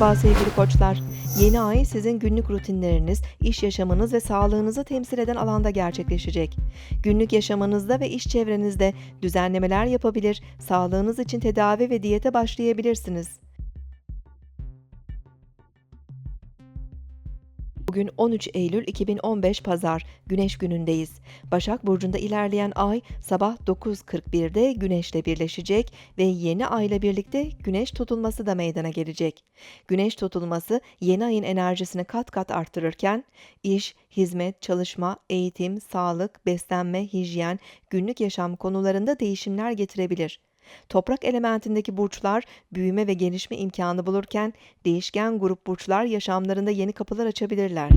Merhaba sevgili koçlar. Yeni ay sizin günlük rutinleriniz, iş yaşamınız ve sağlığınızı temsil eden alanda gerçekleşecek. Günlük yaşamınızda ve iş çevrenizde düzenlemeler yapabilir, sağlığınız için tedavi ve diyete başlayabilirsiniz. Bugün 13 Eylül 2015 Pazar, Güneş günündeyiz. Başak Burcu'nda ilerleyen ay sabah 9.41'de Güneş'le birleşecek ve yeni ayla birlikte Güneş tutulması da meydana gelecek. Güneş tutulması yeni ayın enerjisini kat kat arttırırken iş, hizmet, çalışma, eğitim, sağlık, beslenme, hijyen, günlük yaşam konularında değişimler getirebilir. Toprak elementindeki burçlar büyüme ve gelişme imkanı bulurken değişken grup burçlar yaşamlarında yeni kapılar açabilirler.